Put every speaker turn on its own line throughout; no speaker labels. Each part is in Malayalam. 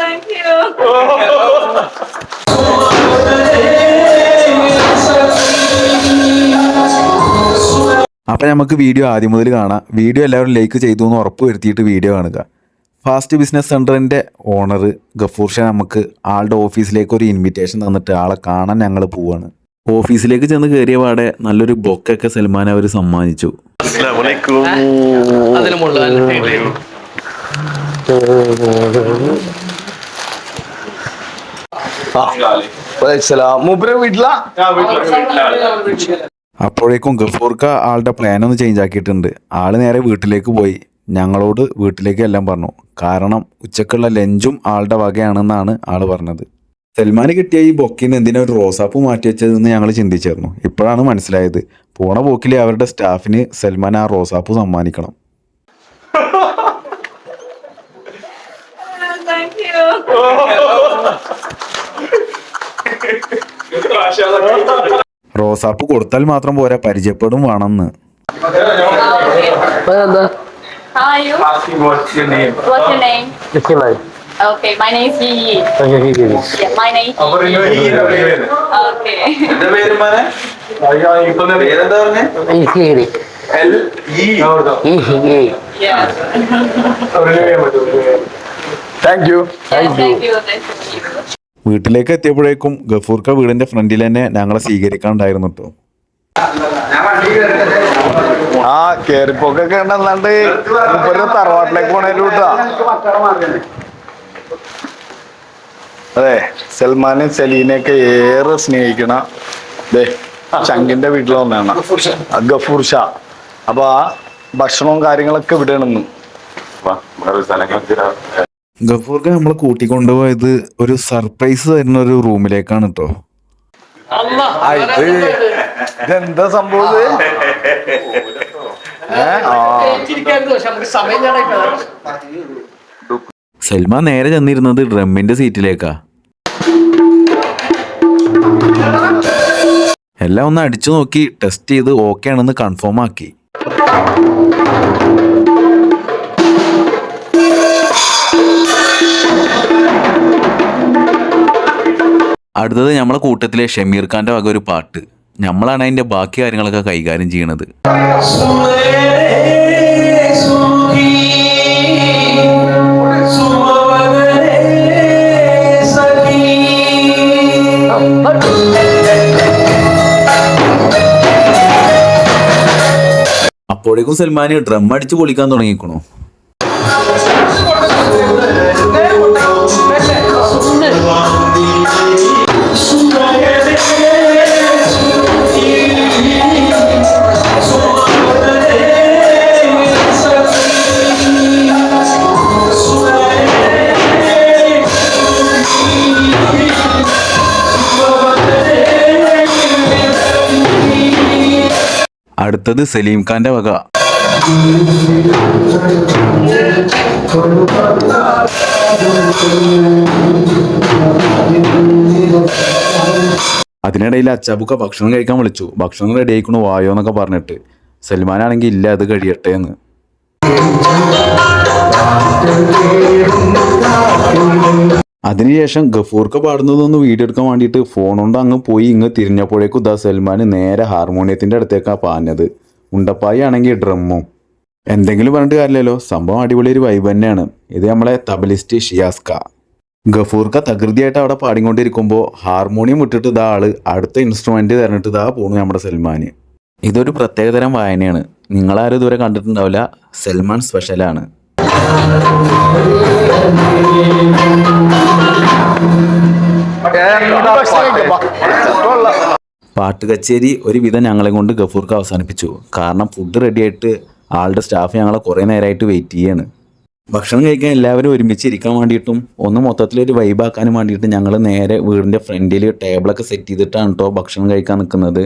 Thank you.
അപ്പൊ നമുക്ക് വീഡിയോ ആദ്യം മുതൽ കാണാം. വീഡിയോ എല്ലാവരും ലൈക്ക് ചെയ്തു എന്ന് ഉറപ്പ് വരുത്തിയിട്ട് വീഡിയോ കാണുക. ഫാസ്റ്റ് ബിസിനസ് സെന്ററിന്റെ ഓണർ ഗഫൂർ ഷാ നമുക്ക് ആളുടെ ഓഫീസിലേക്ക് ഒരു ഇൻവിറ്റേഷൻ തന്നിട്ട് ആളെ കാണാൻ ഞങ്ങൾ പോവാണ്. ഓഫീസിലേക്ക് ചെന്ന് കയറിയ പാടെ നല്ലൊരു ബൊക്കൊക്കെ സൽമാൻ അവർ സമ്മാനിച്ചു. അപ്പോഴേക്കും ഗഫൂർക്ക ആളുടെ പ്ലാൻ ഒന്ന് ചേഞ്ച് ആക്കിയിട്ടുണ്ട്. ആൾ നേരെ വീട്ടിലേക്ക് പോയി. ഞങ്ങളോട് വീട്ടിലേക്ക് എല്ലാം പറഞ്ഞു. കാരണം ഉച്ചക്കുള്ള ലഞ്ചും ആളുടെ വകയാണെന്നാണ് ആൾ പറഞ്ഞത്. സൽമാന് കിട്ടിയ ഈ ബൊക്കിന് എന്തിനാ ഒരു റോസാപ്പ് മാറ്റി വെച്ചതെന്ന് ഞങ്ങൾ ചിന്തിച്ചിരുന്നു. ഇപ്പോഴാണ് മനസ്സിലായത്. പോണ ബോക്കിലെ അവരുടെ സ്റ്റാഫിന് സൽമാൻ ആ റോസാപ്പ് സമ്മാനിക്കണം
Thank you.
റോസാപ്പ് കൊടുത്താൽ മാത്രം പോരാ പരിചയപ്പെടും വേണമെന്ന്
എന്താ
How are you?
What's your name?
What's your name?
നിശ്ചയമായി
Okay, Yi. Yeah, my name is Yi.
പേര് മോനെ പേരെന്താ പറഞ്ഞേ
meet യു
വീട്ടിലേക്ക് എത്തിയപ്പോഴേക്കും ഗഫൂർക്ക വീടിന്റെ ഫ്രണ്ടിൽ തന്നെ ഞങ്ങളെ സ്വീകരിക്കാണ്ടായിരുന്നു കേട്ടോ
ആ കേറിപ്പോക്കൊക്കെ ഉണ്ടെന്നാണ്ട് മൂപ്പര് തറവാട്ടിലേക്ക് പോണേലും കൂട്ടാ അതെ സൽമാനും സലീനൊക്കെ ഏറെ സ്നേഹിക്കണ ദേ ചങ്കിന്റെ വീട്ടിൽ വന്നാണ് ഗഫൂർ ഷാ. അപ്പൊ ആ ഭക്ഷണവും കാര്യങ്ങളൊക്കെ ഇവിടെയാണെന്ന്
ഗഫൂർക്ക് നമ്മളെ കൂട്ടിക്കൊണ്ടുപോയത് ഒരു സർപ്രൈസ് തരുന്ന ഒരു റൂമിലേക്കാണ് കേട്ടോ
ഇതെന്താ സംഭവം
സൽമാൻ നേരെ ചെന്നിരുന്നത് ഡ്രമ്മിന്റെ സീറ്റിലേക്കാ. എല്ലാം ഒന്ന് അടിച്ചു നോക്കി ടെസ്റ്റ് ചെയ്ത് ഓക്കെ ആണെന്ന് കൺഫേം ആക്കി. അടുത്തത് നമ്മളെ കൂട്ടത്തിലെ ഷമീർ ഖാന്റെ വക ഒരു പാട്ട്. നമ്മളാണ് അതിന്റെ ബാക്കി കാര്യങ്ങളൊക്കെ കൈകാര്യം ചെയ്യണത്. അപ്പോഴേക്കും സൽമാൻ ഡ്രം അടിച്ച് പൊളിക്കാൻ തുടങ്ങിക്കണു? അടുത്തത് സലീം ഖാന്റെ വക. അതിനിടയിൽ അച്ചാബുക്ക ഭക്ഷണം കഴിക്കാൻ വിളിച്ചു. ഭക്ഷണം റെഡി ആയിക്കണു വായോ എന്നൊക്കെ പറഞ്ഞിട്ട്. സൽമാനാണെങ്കിൽ ഇല്ല അത് കഴിയട്ടെ എന്ന്. അതിനുശേഷം ഗഫൂർക്ക് പാടുന്നതൊന്ന് വീഡിയോ എടുക്കാൻ വേണ്ടിയിട്ട് ഫോൺ കൊണ്ട് അങ്ങ് പോയി ഇങ്ങ് തിരിഞ്ഞപ്പോഴേക്കും ദാ സൽമാൻ നേരെ ഹാർമോണിയത്തിന്റെ അടുത്തേക്കാണ് പാഞ്ഞത്. ഉണ്ടപ്പായി ആണെങ്കിൽ ഡ്രമ്മും. എന്തെങ്കിലും പറഞ്ഞിട്ട് കാര്യമല്ലോ സംഭവം അടിപൊളി ഒരു വൈബ് തന്നെയാണ്. ഇത് നമ്മളെ തബലിസ്റ്റ് ഷിയാസ്ക. ഗഫൂർക്ക തകൃതിയായിട്ട് അവിടെ പാടിക്കൊണ്ടിരിക്കുമ്പോൾ ഹാർമോണിയം വിട്ടിട്ട് ഇതാ ആൾ അടുത്ത ഇൻസ്ട്രുമെന്റ് തരണിട്ട് ഇതാ പോണു നമ്മുടെ സൽമാന്. ഇതൊരു പ്രത്യേകതരം വായനയാണ്. നിങ്ങളാരും ഇതുവരെ കണ്ടിട്ടുണ്ടാവില്ല. സൽമാൻ സ്പെഷ്യലാണ് പാട്ട് കച്ചേരി ഒരുവിധം ഞങ്ങളെ കൊണ്ട് ഗഫൂർക്ക് അവസാനിപ്പിച്ചു. കാരണം ഫുഡ് റെഡിയായിട്ട് ആളുടെ സ്റ്റാഫ് ഞങ്ങളെ കുറേ നേരമായിട്ട് വെയിറ്റ് ചെയ്യാണ്. ഭക്ഷണം കഴിക്കാൻ എല്ലാവരും ഒരുമിച്ച് ഇരിക്കാൻ വേണ്ടിയിട്ടും ഒന്ന് മൊത്തത്തിലൊരു വൈബാക്കാനും വേണ്ടിയിട്ട് ഞങ്ങൾ നേരെ വീടിന്റെ ഫ്രണ്ടിൽ ടേബിളൊക്കെ സെറ്റ് ചെയ്തിട്ടാണ് കേട്ടോ ഭക്ഷണം കഴിക്കാൻ നിൽക്കുന്നത്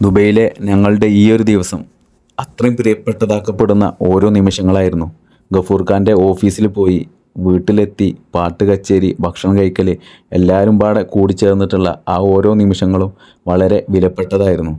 ദുബൈയിലെ ഞങ്ങളുടെ ഈ ഒരു ദിവസം അത്രയും പ്രിയപ്പെട്ടതാക്കപ്പെടുന്ന ഓരോ നിമിഷങ്ങളായിരുന്നു. ഗഫൂർ ഖാന്റെ ഓഫീസിൽ പോയി വീട്ടിലെത്തി പാട്ട് കച്ചേരി ഭക്ഷണം കഴിക്കൽ എല്ലാവരും പാടെ കൂടിച്ചേർന്നിട്ടുള്ള ആ ഓരോ നിമിഷങ്ങളും വളരെ വിലപ്പെട്ടതായിരുന്നു.